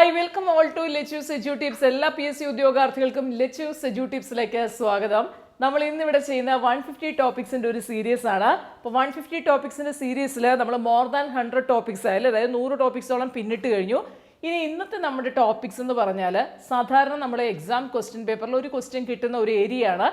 Hi welcome all to Lechu's Seju tips എല്ലാ P S C ഉദ്യോഗാർത്ഥികൾക്കും lettuce Seju ടിപ്സിലേക്ക് സ്വാഗതം. നമ്മൾ ഇന്നിവിടെ ചെയ്യുന്ന വൺ ഫിഫ്റ്റി ടോപ്പിക്സിന്റെ ഒരു സീരീസ് ആണ്. അപ്പോൾ വൺ ഫിഫ്റ്റി ടോപ്പിക്സിന്റെ സീരീസിൽ നമ്മൾ മോർ ദാൻ ഹൺഡ്രഡ് ടോപ്പിക്സ് ആയാലും അതായത് നൂറ് ടോപ്പിക്സോളം പിന്നിട്ട് കഴിഞ്ഞു. ഇനി ഇന്നത്തെ നമ്മുടെ ടോപ്പിക്സ് എന്ന് പറഞ്ഞാൽ സാധാരണ നമ്മുടെ എക്സാം ക്വസ്റ്റ്യൻ പേപ്പറിൽ ഒരു ക്വസ്റ്റ്യൻ കിട്ടുന്ന ഒരു ഏരിയയാണ്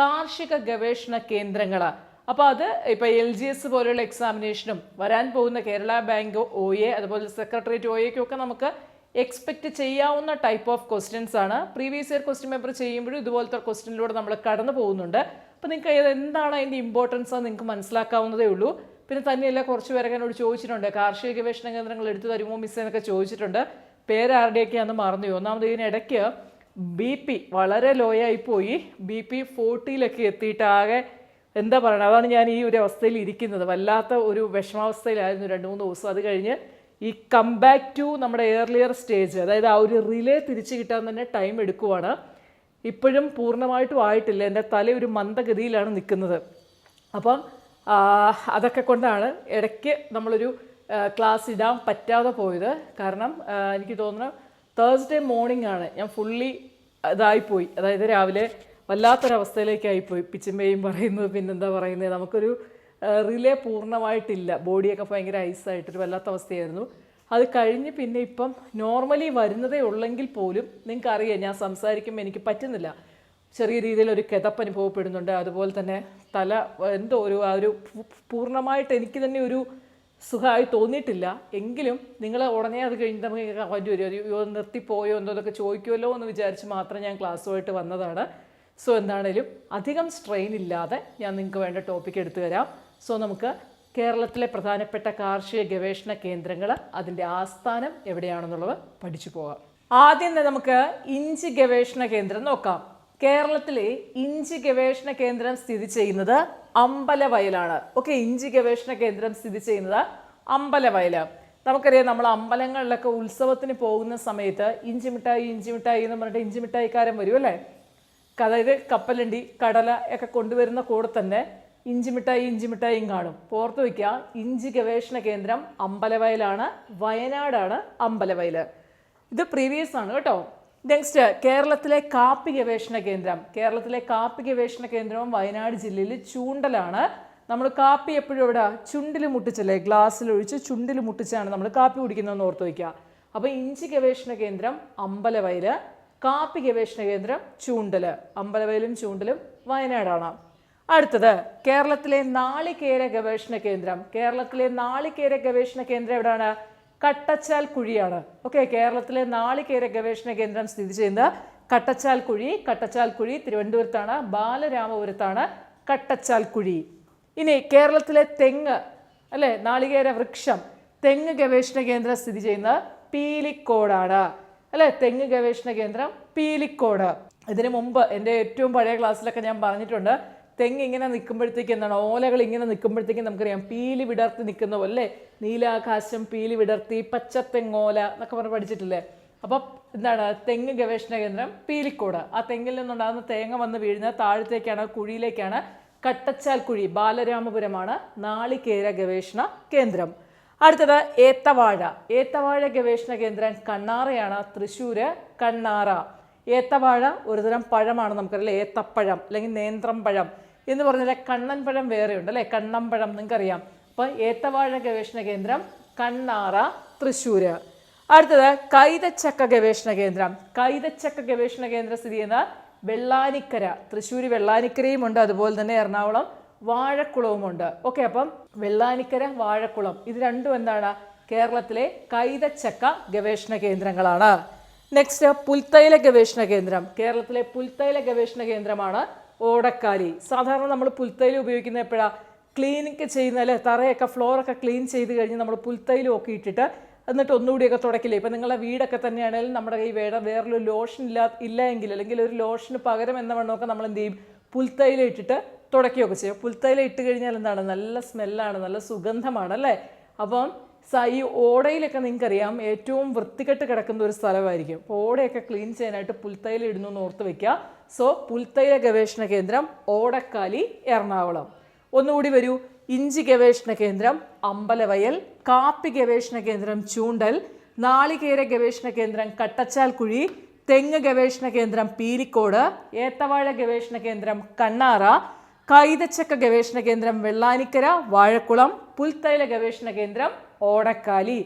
കാർഷിക ഗവേഷണ കേന്ദ്രങ്ങൾ അപ്പോൾ അത് ഇപ്പോൾ എൽ ജി എസ് പോലെയുള്ള എക്സാമിനേഷനും വരാൻ പോകുന്ന കേരള ബാങ്ക് ഒ എ അതുപോലെ സെക്രട്ടേറിയറ്റ് ഒ എക്കൊക്കെ നമുക്ക് എക്സ്പെക്റ്റ് ചെയ്യാവുന്ന ടൈപ്പ് ഓഫ് ക്വസ്റ്റ്യൻസ് ആണ്. പ്രീവിയസ് ഇയർ ക്വസ്റ്റ്യൻ പേപ്പർ ചെയ്യുമ്പോഴും ഇതുപോലത്തെ ക്വസ്റ്റ്യനിലൂടെ നമ്മൾ കടന്നു പോകുന്നുണ്ട്. അപ്പോൾ നിങ്ങൾക്ക് എന്താണ് അതിന്റെ ഇമ്പോർട്ടൻസ് എന്ന് നിങ്ങൾക്ക് മനസ്സിലാക്കാവുന്നതേ ഉള്ളൂ. പിന്നെ തന്നെയല്ല കുറച്ച് പേരൊക്കെ എന്നോട് ചോദിച്ചിട്ടുണ്ട്. കാർഷിക ഗവേഷണ കേന്ദ്രങ്ങൾ എടുത്തു തരുമോ മിസ് എന്നൊക്കെ ചോദിച്ചിട്ടുണ്ട്. പേരാരുടെയൊക്കെയാണെന്ന് മറന്നു. ഒന്നാമത് ഇതിനിടയ്ക്ക് ബി പി വളരെ ലോ ആയി പോയി. ബി പി ഫോർട്ടിയിലൊക്കെ എത്തിയിട്ട് ആകെ എന്താ പറയുക അതാണ് ഞാൻ ഈ ഒരു അവസ്ഥയിൽ ഇരിക്കുന്നത്. വല്ലാത്ത ഒരു വിഷമാവസ്ഥയിലായിരുന്നു രണ്ട് മൂന്ന് ദിവസം. അത് കഴിഞ്ഞ് ഈ കം ബാക്ക് ടു നമ്മുടെ ഏർലിയർ സ്റ്റേജ് അതായത് ആ ഒരു റിലേ തിരിച്ചു കിട്ടാൻ തന്നെ ടൈം എടുക്കുവാണ്. ഇപ്പോഴും പൂർണമായിട്ടും ആയിട്ടില്ല. എന്റെ തല ഒരു മന്ദഗതിയിലാണ് നിൽക്കുന്നത്. അപ്പം അതൊക്കെ കൊണ്ടാണ് ഇടയ്ക്ക് നമ്മളൊരു ക്ലാസ് ഇടാൻ പറ്റാതെ പോയത്. കാരണം എനിക്ക് തോന്നുന്നു തേഴ്സ്ഡേ മോർണിംഗ് ആണ് ഞാൻ ഫുള്ളി ഇതായിപ്പോയി. അതായത് രാവിലെ വല്ലാത്തൊരവസ്ഥയിലേക്കായിപ്പോയി. പിച്ചിമ്മയും പറയുന്നത് പിന്നെന്താ പറയുന്നത് നമുക്കൊരു റിലേ പൂർണമായിട്ടില്ല. ബോഡിയൊക്കെ ഭയങ്കര ഐസായിട്ടൊരു വല്ലാത്ത അവസ്ഥയായിരുന്നു. അത് കഴിഞ്ഞ് പിന്നെ ഇപ്പം നോർമലി വരുന്നതേ ഉള്ളെങ്കിൽ പോലും നിങ്ങൾക്കറിയാം ഞാൻ സംസാരിക്കുമ്പോൾ എനിക്ക് പറ്റുന്നില്ല. ചെറിയ രീതിയിൽ ഒരു കിതപ്പ് അനുഭവപ്പെടുന്നുണ്ട്. അതുപോലെ തന്നെ തല എന്തോ ഒരു ആ ഒരു പൂർണമായിട്ട് എനിക്ക് തന്നെ ഒരു സുഖമായി തോന്നിയിട്ടില്ല. എങ്കിലും നിങ്ങൾ ഉടനെ അത് കഴിഞ്ഞ് നമുക്ക് കമന്റ് വരും ഒരു അയ്യോ നിർത്തിപ്പോയോ എന്തോ എന്നൊക്കെ ചോദിക്കുമല്ലോ എന്ന് വിചാരിച്ച് മാത്രം ഞാൻ ക്ലാസ്സുമായിട്ട് വന്നതാണ്. സോ എന്താണേലും അധികം സ്ട്രെയിൻ ഇല്ലാതെ ഞാൻ നിങ്ങൾക്ക് വേണ്ട ടോപ്പിക് എടുത്തു തരാം. സോ നമുക്ക് കേരളത്തിലെ പ്രധാനപ്പെട്ട കാർഷിക ഗവേഷണ കേന്ദ്രങ്ങൾ അതിന്റെ ആസ്ഥാനം എവിടെയാണെന്നുള്ളത് പഠിച്ചു പോകാം ആദ്യം നമുക്ക് ഇഞ്ചി ഗവേഷണ കേന്ദ്രം നോക്കാം. കേരളത്തിലെ ഇഞ്ചി ഗവേഷണ കേന്ദ്രം സ്ഥിതി ചെയ്യുന്നത് അമ്പലവയലാണ്. ഓക്കെ ഇഞ്ചി ഗവേഷണ കേന്ദ്രം സ്ഥിതി ചെയ്യുന്നത് അമ്പലവയൽ നമുക്കറിയാം നമ്മൾ അമ്പലങ്ങളിലൊക്കെ ഉത്സവത്തിന് പോകുന്ന സമയത്ത് ഇഞ്ചി മിഠായി ഇഞ്ചി മിഠായി എന്ന് പറഞ്ഞിട്ട് ഇഞ്ചി മിഠായിക്കാരൻ വരും അല്ലേ? അതായത് കപ്പലണ്ടി കടല ഒക്കെ കൊണ്ടുവരുന്ന കൂടെ തന്നെ ഇഞ്ചി മിഠായി ഇഞ്ചി മിഠായിയും കാണും. ഓർത്ത് വയ്ക്കുക ഇഞ്ചി ഗവേഷണ കേന്ദ്രം അമ്പലവയലാണ് വയനാടാണ് അമ്പലവയൽ ഇത് പ്രീവിയസ് ആണ് കേട്ടോ. നെക്സ്റ്റ് കേരളത്തിലെ കാപ്പി ഗവേഷണ കേന്ദ്രം. കേരളത്തിലെ കാപ്പി ഗവേഷണ കേന്ദ്രവും വയനാട് ജില്ലയിൽ ചൂണ്ടലാണ്. നമ്മൾ കാപ്പി എപ്പോഴും ഇവിടെ ചുണ്ടിൽ മുട്ടിച്ചല്ലേ? ഗ്ലാസ്സിൽ ഒഴിച്ച് ചുണ്ടിൽ മുട്ടിച്ചാണ് നമ്മൾ കാപ്പി കുടിക്കുന്നതെന്ന് ഓർത്ത് വയ്ക്കുക. അപ്പോൾ ഇഞ്ചി ഗവേഷണ കേന്ദ്രം അമ്പലവയൽ കാപ്പി ഗവേഷണ കേന്ദ്രം ചൂണ്ടൽ അമ്പലവയലും ചൂണ്ടലും വയനാടാണ്. അടുത്തത് കേരളത്തിലെ നാളികേര ഗവേഷണ കേന്ദ്രം. കേരളത്തിലെ നാളികേര ഗവേഷണ കേന്ദ്രം എവിടെയാണ് കട്ടച്ചാൽ കുഴിയാണ്. ഓക്കെ കേരളത്തിലെ നാളികേര ഗവേഷണ കേന്ദ്രം സ്ഥിതി ചെയ്യുന്നത് കട്ടച്ചാൽ കുഴി കട്ടച്ചാൽ കുഴി തിരുവനന്തപുരത്താണ് ബാലരാമപുരത്താണ് കട്ടച്ചാൽ കുഴി. ഇനി കേരളത്തിലെ തെങ്ങ് അല്ലെ നാളികേര വൃക്ഷം തെങ്ങ് ഗവേഷണ കേന്ദ്രം സ്ഥിതി ചെയ്യുന്നത് പീലിക്കോടാണ്. അല്ലെ തെങ്ങ് ഗവേഷണ കേന്ദ്രം പീലിക്കോട്. ഇതിനു മുമ്പ് എന്റെ ഏറ്റവും പഴയ ക്ലാസ്സിലൊക്കെ ഞാൻ പറഞ്ഞിട്ടുണ്ട് തെങ്ങ് ഇങ്ങനെ നിൽക്കുമ്പോഴത്തേക്ക് എന്താണ്? ഓലകൾ ഇങ്ങനെ നിൽക്കുമ്പോഴത്തേക്കും നമുക്കറിയാം. പീലി വിടർത്തി നിൽക്കുന്ന പോലെ നീലാകാശം പീലി വിടർത്തി പച്ചത്തെങ്ങോല എന്നൊക്കെ പറഞ്ഞ് പഠിച്ചിട്ടില്ലേ? അപ്പം എന്താണ്? തെങ്ങ് ഗവേഷണ കേന്ദ്രം പീലിക്കോട്. ആ തെങ്ങിൽ നിന്നുണ്ടാകുന്ന തേങ്ങ വന്ന് വീഴുന്ന താഴത്തേക്കാണ് കുഴിയിലേക്കാണ്. കട്ടച്ചാൽ കുഴി ബാലരാമപുരമാണ് നാളികേര ഗവേഷണ കേന്ദ്രം. അടുത്തത് ഏത്തവാഴ. ഏത്തവാഴ ഗവേഷണ കേന്ദ്രം കണ്ണാറയാണ്. തൃശ്ശൂര് കണ്ണാറ. ഏത്തവാഴ ഒരുതരം പഴമാണ് നമുക്കറിയാം ഏത്തപ്പഴം അല്ലെങ്കിൽ നേന്ത്രം പഴം എന്ന് പറഞ്ഞാൽ കണ്ണൻ പഴം വേറെയുണ്ട് അല്ലേ? കണ്ണമ്പഴം നിങ്ങൾക്കറിയാം. അപ്പോൾ ഏത്തവാഴ ഗവേഷണ കേന്ദ്രം കണ്ണാറ തൃശ്ശൂർ അടുത്തത് കൈതച്ചക്ക ഗവേഷണ കേന്ദ്രം. കൈതച്ചക്ക ഗവേഷണ കേന്ദ്രം സ്ഥിതി ചെയ്യുന്ന വെള്ളാനിക്കര. തൃശ്ശൂർ വെള്ളാനിക്കരയും ഉണ്ട്. അതുപോലെ തന്നെ എറണാകുളം വാഴക്കുളവുമുണ്ട് ഓക്കെ അപ്പം വെള്ളാനിക്കര വാഴക്കുളം ഇത് രണ്ടും എന്താണ്? കേരളത്തിലെ കൈതച്ചക്ക ഗവേഷണ കേന്ദ്രങ്ങളാണ്. നെക്സ്റ്റ് പുൽത്തൈല ഗവേഷണ കേന്ദ്രം. കേരളത്തിലെ പുൽത്തൈല ഗവേഷണ കേന്ദ്രമാണ് ഓടക്കാലി. സാധാരണ നമ്മൾ പുൽത്തൈല ഉപയോഗിക്കുന്ന എപ്പോഴാണ് ക്ലീനിങ് ചെയ്യുന്ന അല്ലെ? തറയൊക്കെ ഫ്ലോറൊക്കെ ക്ലീൻ ചെയ്ത് കഴിഞ്ഞ് നമ്മൾ പുൽത്തൈലും ഒക്കെ ഇട്ടിട്ട് എന്നിട്ട് ഒന്നുകൂടിയൊക്കെ തുടക്കില്ലേ ഇപ്പം നിങ്ങളുടെ വീടൊക്കെ തന്നെയാണെങ്കിലും നമ്മുടെ കൈ വേറെ വേറൊരു ലോഷൻ ഇല്ല ഇല്ല എങ്കിൽ അല്ലെങ്കിൽ ഒരു ലോഷന് പകരം എന്ന വണ്ണമൊക്കെ നമ്മൾ എന്ത് ചെയ്യും? പുൽത്തൈല ഇട്ടിട്ട് തുടക്കുകയൊക്കെ ചെയ്യും. പുൽത്തൈല ഇട്ട് കഴിഞ്ഞാൽ എന്താണ്? നല്ല സ്മെല്ലാണ് നല്ല സുഗന്ധമാണ് അല്ലേ? അപ്പം ഈ ഓടയിലൊക്കെ നിങ്ങൾക്കറിയാം ഏറ്റവും വൃത്തികെട്ട് കിടക്കുന്ന ഒരു സ്ഥലമായിരിക്കും. അപ്പോൾ ഓടയൊക്കെ ക്ലീൻ ചെയ്യാനായിട്ട് പുൽത്തൈല ഇടുന്നു എന്ന് ഓർത്ത് വെക്കുക. സോ പുൽത്തൈല ഗവേഷണ കേന്ദ്രം ഓടക്കാലി എറണാകുളം. ഒന്നുകൂടി വരൂ. ഇഞ്ചി ഗവേഷണ കേന്ദ്രം അമ്പലവയൽ കാപ്പി ഗവേഷണ കേന്ദ്രം ചൂണ്ടൽ നാളികേര ഗവേഷണ കേന്ദ്രം കട്ടച്ചാൽക്കുഴി തെങ്ങ് ഗവേഷണ കേന്ദ്രം പീലിക്കോട് ഏത്തവാഴ ഗവേഷണ കേന്ദ്രം കണ്ണാറ കൈതച്ചക്ക ഗവേഷണ കേന്ദ്രം വെള്ളാനിക്കര വാഴക്കുളം പുൽത്തൈല ഗവേഷണ കേന്ദ്രം ഓടക്കാലി.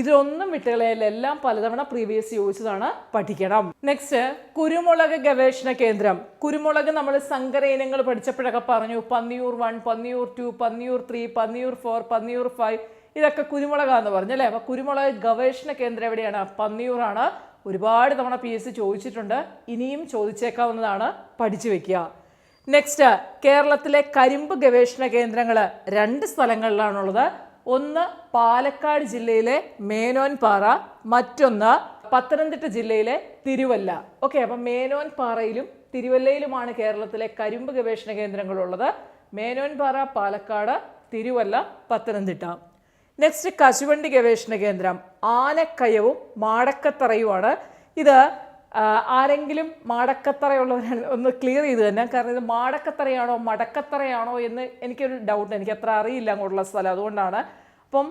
ഇതിലൊന്നും വിട്ടുകളയല്ല എല്ലാം പലതവണ പ്രീവിയസ് ചോദിച്ചതാണ് പഠിക്കണം. നെക്സ്റ്റ് കുരുമുളക് ഗവേഷണ കേന്ദ്രം. കുരുമുളക് നമ്മൾ സങ്കര ഇനങ്ങൾ പഠിച്ചപ്പോഴൊക്കെ പറഞ്ഞു Panniyur one Panniyur two Panniyur three Panniyur four Panniyur five ഇതൊക്കെ കുരുമുളകാന്ന് പറഞ്ഞു അല്ലേ? അപ്പൊ കുരുമുളക് ഗവേഷണ കേന്ദ്രം എവിടെയാണ്? പന്നിയൂറാണ്. ഒരുപാട് തവണ പി എസ് സി ചോദിച്ചിട്ടുണ്ട്. ഇനിയും ചോദിച്ചേക്കാവുന്നതാണ് പഠിച്ചു വെക്കുക. നെക്സ്റ്റ് കേരളത്തിലെ കരിമ്പ് ഗവേഷണ കേന്ദ്രങ്ങൾ രണ്ട് സ്ഥലങ്ങളിലാണുള്ളത്. ഒന്ന് പാലക്കാട് ജില്ലയിലെ മേനോൻപാറ മറ്റൊന്ന് പത്തനംതിട്ട ജില്ലയിലെ തിരുവല്ല. ഓക്കെ അപ്പം മേനോൻപാറയിലും തിരുവല്ലയിലുമാണ് കേരളത്തിലെ കരിമ്പ് ഗവേഷണ കേന്ദ്രങ്ങളുള്ളത്. മേനോൻപാറ പാലക്കാട് തിരുവല്ല പത്തനംതിട്ട. നെക്സ്റ്റ് കശുവണ്ടി ഗവേഷണ കേന്ദ്രം. ആനക്കയവും മാടക്കത്തറയുമാണ്. ഇത് ആരെങ്കിലും മാടക്കത്തറയുള്ളവരാണ് ഒന്ന് ക്ലിയർ ചെയ്ത് തന്നെ. കാരണം ഇത് മാടക്കത്തറയാണോ മടക്കത്തറയാണോ എന്ന് എനിക്കൊരു ഡൗട്ട് എനിക്ക് അത്ര അറിയില്ല അങ്ങോട്ടുള്ള സ്ഥലം. അതുകൊണ്ടാണ് അപ്പം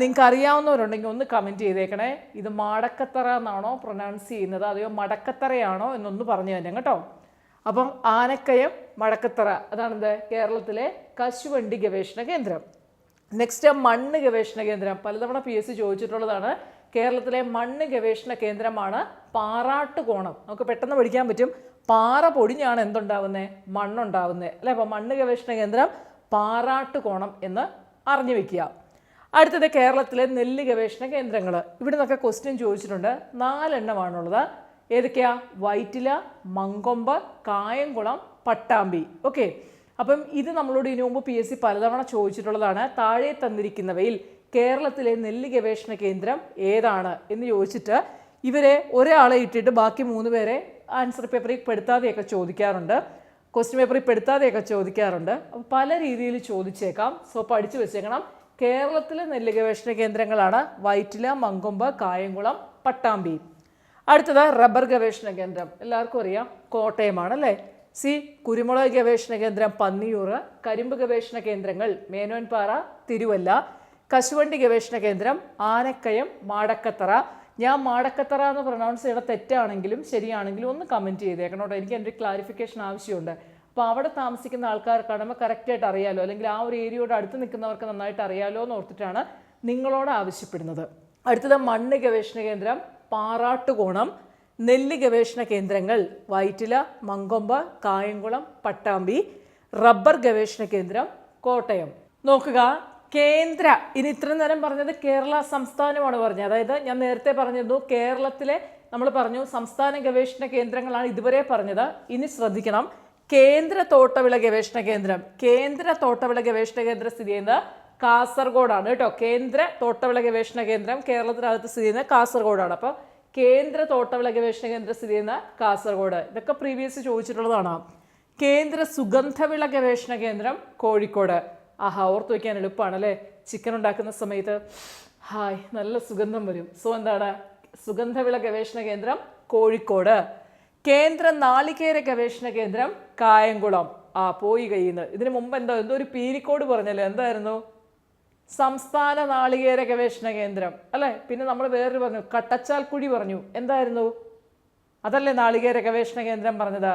നിങ്ങൾക്ക് അറിയാവുന്നവരുണ്ടെങ്കിൽ ഒന്ന് കമന്റ് ചെയ്തേക്കണേ. ഇത് മാടക്കത്തറ എന്നാണോ പ്രൊനൗൺസ് ചെയ്യുന്നത്? അതെയോ മടക്കത്തറയാണോ എന്നൊന്ന് പറഞ്ഞു തന്നെ കേട്ടോ. അപ്പം ആനക്കയം മടക്കത്തറ. അതാണെന്ത്? കേരളത്തിലെ കശുവണ്ടി ഗവേഷണ കേന്ദ്രം. നെക്സ്റ്റ് മണ്ണ് ഗവേഷണ കേന്ദ്രം. പലതവണ പി എസ് സി ചോദിച്ചിട്ടുള്ളതാണ്. കേരളത്തിലെ മണ്ണ് ഗവേഷണ കേന്ദ്രമാണ് പാറാട്ടുകോണം നമുക്ക് പെട്ടെന്ന് പഠിക്കാൻ പറ്റും. പാറ പൊടിഞ്ഞാണ് എന്തുണ്ടാവുന്നത് മണ്ണുണ്ടാവുന്നത് അല്ലേ? അപ്പോൾ മണ്ണ് ഗവേഷണ കേന്ദ്രം പാറാട്ടുകോണം എന്ന് അറിഞ്ഞു വെക്കുക. അടുത്തത് കേരളത്തിലെ നെല്ല് ഗവേഷണ കേന്ദ്രങ്ങൾ ഇവിടെ നിന്നൊക്കെ ക്വസ്റ്റ്യൻ ചോദിച്ചിട്ടുണ്ട്. നാലെണ്ണമാണുള്ളത്. ഏതൊക്കെയാ? വൈറ്റില മങ്കൊമ്പ് കായംകുളം പട്ടാമ്പി. ഓക്കെ അപ്പം ഇത് നമ്മളോട് ഇതിനു മുമ്പ് പി എസ് സി പലതവണ ചോദിച്ചിട്ടുള്ളതാണ്. താഴെ തന്നിരിക്കുന്നവയിൽ കേരളത്തിലെ നെല്ല് ഗവേഷണ കേന്ദ്രം ഏതാണ് എന്ന് ചോദിച്ചിട്ട് ഇവരെ ഒരാളെ ഇട്ടിട്ട് ബാക്കി മൂന്ന് പേരെ ആൻസർ പേപ്പറിൽ പെടുത്താതെയൊക്കെ ചോദിക്കാറുണ്ട്. ക്വസ്റ്റ്യൻ പേപ്പറിൽ പെടുത്താതെയൊക്കെ ചോദിക്കാറുണ്ട്. അപ്പോൾ പല രീതിയിൽ ചോദിച്ചേക്കാം. സോ പഠിച്ചു വെച്ചേക്കണം. കേരളത്തിലെ നെല്ല് ഗവേഷണ കേന്ദ്രങ്ങളാണ് വൈറ്റില മങ്കൊമ്പ് കായംകുളം പട്ടാമ്പി. അടുത്തത് റബ്ബർ ഗവേഷണ കേന്ദ്രം. എല്ലാവർക്കും അറിയാം കോട്ടയമാണ് അല്ലേ? സി കുരുമുളക് ഗവേഷണ കേന്ദ്രം പന്നിയൂർ കരിമ്പ് ഗവേഷണ കേന്ദ്രങ്ങൾ മേനോൻപാറ തിരുവല്ല. കശുവണ്ടി ഗവേഷണ കേന്ദ്രം ആനക്കയം മാടക്കത്തറ. ഞാൻ മാടക്കത്തറ എന്ന് പ്രൊനൗൺസ് ചെയ്യണ തെറ്റാണെങ്കിലും ശരിയാണെങ്കിലും ഒന്ന് കമന്റ് ചെയ്തേക്കണം കേട്ടോ. എനിക്ക് എന്റെ ക്ലാരിഫിക്കേഷൻ ആവശ്യമുണ്ട്. അപ്പോൾ അവിടെ താമസിക്കുന്ന ആൾക്കാർക്കാണ് കറക്റ്റായിട്ട് അറിയാലോ. അല്ലെങ്കിൽ ആ ഒരു ഏരിയയോട് അടുത്ത് നിൽക്കുന്നവർക്ക് നന്നായിട്ട് അറിയാലോ എന്ന് ഓർത്തിട്ടാണ് നിങ്ങളോട് ആവശ്യപ്പെടുന്നത്. അടുത്തത് മണ്ണ് ഗവേഷണ കേന്ദ്രം പാറാട്ടുകോണം നെല്ല് ഗവേഷണ കേന്ദ്രങ്ങൾ വൈറ്റില മങ്കൊമ്പ് കായംകുളം പട്ടാമ്പി റബ്ബർ ഗവേഷണ കേന്ദ്രം കോട്ടയം. നോക്കുക കേന്ദ്ര ഇനി ഇത്ര നേരം പറഞ്ഞത് കേരള സംസ്ഥാനമാണ് പറഞ്ഞത്. അതായത് ഞാൻ നേരത്തെ പറഞ്ഞിരുന്നു കേരളത്തിലെ നമ്മൾ പറഞ്ഞു സംസ്ഥാന ഗവേഷണ കേന്ദ്രങ്ങളാണ് ഇതുവരെ പറഞ്ഞത്. ഇനി ശ്രദ്ധിക്കണം കേന്ദ്ര തോട്ടവിള ഗവേഷണ കേന്ദ്രം. കേന്ദ്ര തോട്ടവിള ഗവേഷണ കേന്ദ്രം സ്ഥിതി ചെയ്യുന്നത് കാസർഗോഡാണ് കേട്ടോ. കേന്ദ്ര തോട്ടവിള ഗവേഷണ കേന്ദ്രം കേരളത്തിനകത്ത് സ്ഥിതി ചെയ്യുന്നത് കാസർഗോഡാണ്. അപ്പോൾ കേന്ദ്ര തോട്ടവിള ഗവേഷണ കേന്ദ്രം സ്ഥിതി ചെയ്യുന്ന കാസർഗോഡ്. ഇതൊക്കെ പ്രീവിയസ് ചോദിച്ചിട്ടുള്ളതാണ്. കേന്ദ്ര സുഗന്ധവിള ഗവേഷണ കേന്ദ്രം കോഴിക്കോട്. ആഹാ ഓർത്ത് വയ്ക്കാൻ എളുപ്പമാണ് അല്ലേ? ചിക്കൻ ഉണ്ടാക്കുന്ന സമയത്ത് ഹായ് നല്ല സുഗന്ധം വരും. സോ എന്താണ്? സുഗന്ധവിള ഗവേഷണ കേന്ദ്രം കോഴിക്കോട്. കേന്ദ്ര നാളികേര ഗവേഷണ കേന്ദ്രം കായംകുളം. ആ പോയി കഴിയുന്നത് ഇതിനു മുമ്പ് എന്തോ എന്തോ ഒരു പീരിക്കോട് പറഞ്ഞല്ലോ? എന്തായിരുന്നു? സംസ്ഥാന നാളികേര ഗവേഷണ കേന്ദ്രം അല്ലേ? പിന്നെ നമ്മൾ വേറൊരു പറഞ്ഞു കട്ടച്ചാൽ കട്ടച്ചാൽക്കുഴി പറഞ്ഞു. എന്തായിരുന്നു? അതല്ലേ നാളികേര ഗവേഷണ കേന്ദ്രം പറഞ്ഞതാ?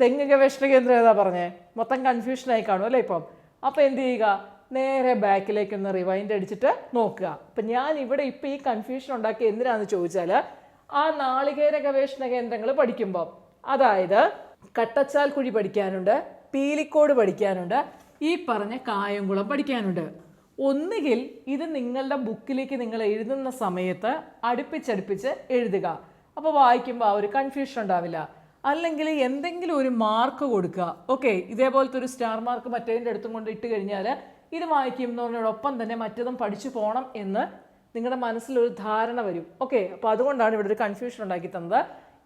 തെങ്ങ് ഗവേഷണ കേന്ദ്രം ഏതാ പറഞ്ഞേ? മൊത്തം കൺഫ്യൂഷനായി കാണും അല്ലേ ഇപ്പം? അപ്പോൾ എന്ത് ചെയ്യുക? നേരെ ബാക്കിലേക്ക് ഒന്ന് റിവൈൻഡ് അടിച്ചിട്ട് നോക്കുക. അപ്പം ഞാൻ ഇവിടെ ഇപ്പോൾ ഈ കൺഫ്യൂഷൻ ഉണ്ടാക്കി എന്തിനാന്ന് ചോദിച്ചാൽ ആ നാളികേര ഗവേഷണ കേന്ദ്രങ്ങൾ പഠിക്കുമ്പോൾ അതായത് കട്ടച്ചാൽ കുഴി പഠിക്കാനുണ്ട് പീലിക്കോട് പഠിക്കാനുണ്ട് ഈ പറഞ്ഞ കായംകുളം പഠിക്കാനുണ്ട്. ഒന്നുകിൽ ഇത് നിങ്ങളുടെ ബുക്കിലേക്ക് നിങ്ങൾ എഴുതുന്ന സമയത്ത് അടുപ്പിച്ചടുപ്പിച്ച് എഴുതുക. അപ്പോൾ വായിക്കുമ്പോൾ ആ ഒരു കൺഫ്യൂഷൻ ഉണ്ടാവില്ല. അല്ലെങ്കിൽ എന്തെങ്കിലും ഒരു മാർക്ക് കൊടുക്കുക. ഓക്കെ ഇതേപോലത്തെ ഒരു സ്റ്റാർ മാർക്ക് മറ്റേതിന്റെ അടുത്തും കൊണ്ട് ഇട്ട് കഴിഞ്ഞാൽ ഇത് വായിക്കും എന്ന് പറഞ്ഞതോടൊപ്പം തന്നെ മറ്റതും പഠിച്ചു പോകണം എന്ന് നിങ്ങളുടെ മനസ്സിലൊരു ധാരണ വരും. ഓക്കെ അപ്പോൾ അതുകൊണ്ടാണ് ഇവിടെ ഒരു കൺഫ്യൂഷൻ ഉണ്ടാക്കി തന്നത്.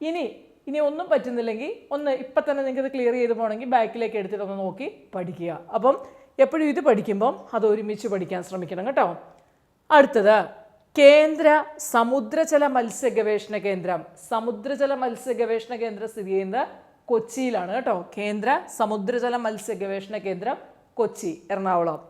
ഇനി ഇനി ഒന്നും പറ്റുന്നില്ലെങ്കിൽ ഒന്ന് ഇപ്പം തന്നെ നിങ്ങൾക്ക് ഇത് ക്ലിയർ ചെയ്ത് പോകണമെങ്കിൽ ബാക്കിലേക്ക് എടുത്തിട്ട് ഒന്ന് നോക്കി പഠിക്കുക. അപ്പം എപ്പോഴും ഇത് പഠിക്കുമ്പം അത് ഒരുമിച്ച് പഠിക്കാൻ ശ്രമിക്കണം കേട്ടോ. അടുത്തത് കേന്ദ്ര സമുദ്രജല മത്സ്യ ഗവേഷണ കേന്ദ്രം. സമുദ്രജല മത്സ്യ ഗവേഷണ കേന്ദ്രം സ്ഥിതി ചെയ്യുന്നത് കൊച്ചിയിലാണ് കേട്ടോ. കേന്ദ്ര സമുദ്രജല മത്സ്യ ഗവേഷണ കേന്ദ്രം കൊച്ചി എറണാകുളം.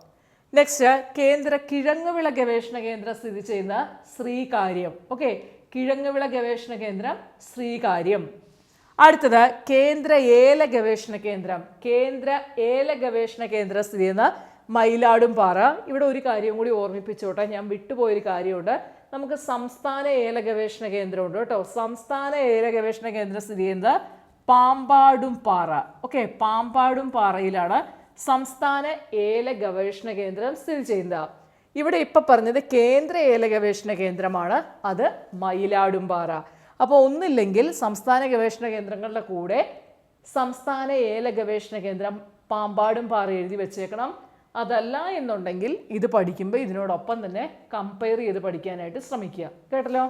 നെക്സ്റ്റ് കേന്ദ്ര കിഴങ്ങുവിള ഗവേഷണ കേന്ദ്രം സ്ഥിതി ചെയ്യുന്ന ശ്രീകാര്യം. ഓക്കെ കിഴങ്ങുവിള ഗവേഷണ കേന്ദ്രം ശ്രീകാര്യം. അടുത്തത് കേന്ദ്ര ഏല ഗവേഷണ കേന്ദ്രം. കേന്ദ്ര ഏല ഗവേഷണ കേന്ദ്രം സ്ഥിതി ചെയ്യുന്ന മയിലാടുംപാറ ഇവിടെ ഒരു കാര്യം കൂടി ഓർമ്മിപ്പിച്ചോട്ടെ. ഞാൻ വിട്ടുപോയൊരു കാര്യമുണ്ട്. നമുക്ക് സംസ്ഥാന ഏല ഗവേഷണ കേന്ദ്രമുണ്ട് കേട്ടോ. സംസ്ഥാന ഏല ഗവേഷണ കേന്ദ്രം സ്ഥിതി ചെയ്യുന്നത് പാമ്പാടും പാറ. ഓക്കെ പാമ്പാടും പാറയിലാണ് സംസ്ഥാന ഏല ഗവേഷണ കേന്ദ്രം സ്ഥിതി ചെയ്യുന്നത്. ഇവിടെ ഇപ്പം പറഞ്ഞത് കേന്ദ്ര ഏല ഗവേഷണ കേന്ദ്രമാണ്. അത് മയിലാടുംപാറ അപ്പോൾ ഒന്നില്ലെങ്കിൽ സംസ്ഥാന ഗവേഷണ കേന്ദ്രങ്ങളുടെ കൂടെ സംസ്ഥാന ഏല ഗവേഷണ കേന്ദ്രം പാമ്പാടും പാറ എഴുതി വെച്ചേക്കണം. അതല്ല എന്നുണ്ടെങ്കിൽ ഇത് പഠിക്കുമ്പോൾ ഇതിനോടൊപ്പം തന്നെ കമ്പയർ ചെയ്ത് പഠിക്കാനായിട്ട് ശ്രമിക്കുക. കേട്ടല്ലോ?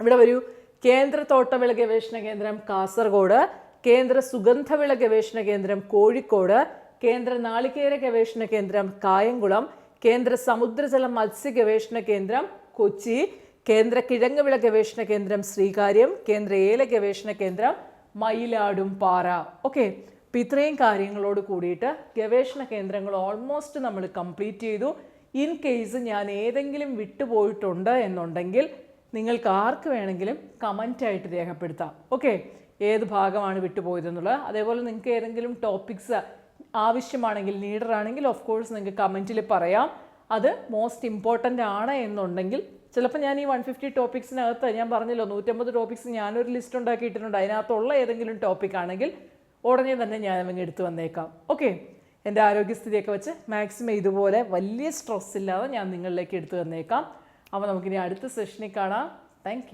ഇവിടെ വരൂ. കേന്ദ്ര തോട്ടവിള ഗവേഷണ കേന്ദ്രം കാസർഗോഡ് കേന്ദ്ര സുഗന്ധവിള ഗവേഷണ കേന്ദ്രം കോഴിക്കോട് കേന്ദ്ര നാളികേര ഗവേഷണ കേന്ദ്രം കായംകുളം കേന്ദ്ര സമുദ്രജല മത്സ്യ ഗവേഷണ കേന്ദ്രം കൊച്ചി കേന്ദ്ര കിഴങ്ങുവിള ഗവേഷണ കേന്ദ്രം ശ്രീകാര്യം കേന്ദ്ര ഏല ഗവേഷണ കേന്ദ്രം മയിലാടും പാറ ഓക്കെ അപ്പം ഇത്രയും കാര്യങ്ങളോട് കൂടിയിട്ട് ഗവേഷണ കേന്ദ്രങ്ങൾ ഓൾമോസ്റ്റ് നമ്മൾ കംപ്ലീറ്റ് ചെയ്തു. ഇൻ കേസ് ഞാൻ ഏതെങ്കിലും വിട്ടുപോയിട്ടുണ്ട് എന്നുണ്ടെങ്കിൽ നിങ്ങൾക്ക് ആർക്ക് വേണമെങ്കിലും കമന്റായിട്ട് രേഖപ്പെടുത്താം. ഓക്കെ ഏത് ഭാഗമാണ് വിട്ടുപോയതെന്നുള്ളത് അതേപോലെ നിങ്ങൾക്ക് ഏതെങ്കിലും ടോപ്പിക്സ് ആവശ്യമാണെങ്കിൽ ലീഡർ ആണെങ്കിൽ ഓഫ് കോഴ്സ് നിങ്ങൾക്ക് കമന്റിൽ പറയാം. അത് മോസ്റ്റ് ഇമ്പോർട്ടന്റ് ആണ് എന്നുണ്ടെങ്കിൽ ചിലപ്പോൾ ഞാൻ ഈ വൺ ഫിഫ്റ്റി ടോപ്പിക്സിനകത്ത് ഞാൻ പറഞ്ഞല്ലോ നൂറ്റമ്പത് ടോപ്പിക്സ് ഞാനൊരു ലിസ്റ്റ് ഉണ്ടാക്കിയിട്ടുണ്ട്. അതിനകത്തുള്ള ഏതെങ്കിലും ടോപ്പിക് ആണെങ്കിൽ ഉടനെ തന്നെ ഞാൻ അവങ്ങ് എടുത്തു വന്നേക്കാം. ഓക്കെ എന്റെ ആരോഗ്യസ്ഥിതിയൊക്കെ വെച്ച് മാക്സിമം ഇതുപോലെ വലിയ സ്ട്രെസ് ഇല്ലാതെ ഞാൻ നിങ്ങളിലേക്ക് എടുത്തു വന്നേക്കാം. അപ്പോൾ നമുക്കിനി അടുത്ത സെഷനിൽ കാണാം. താങ്ക്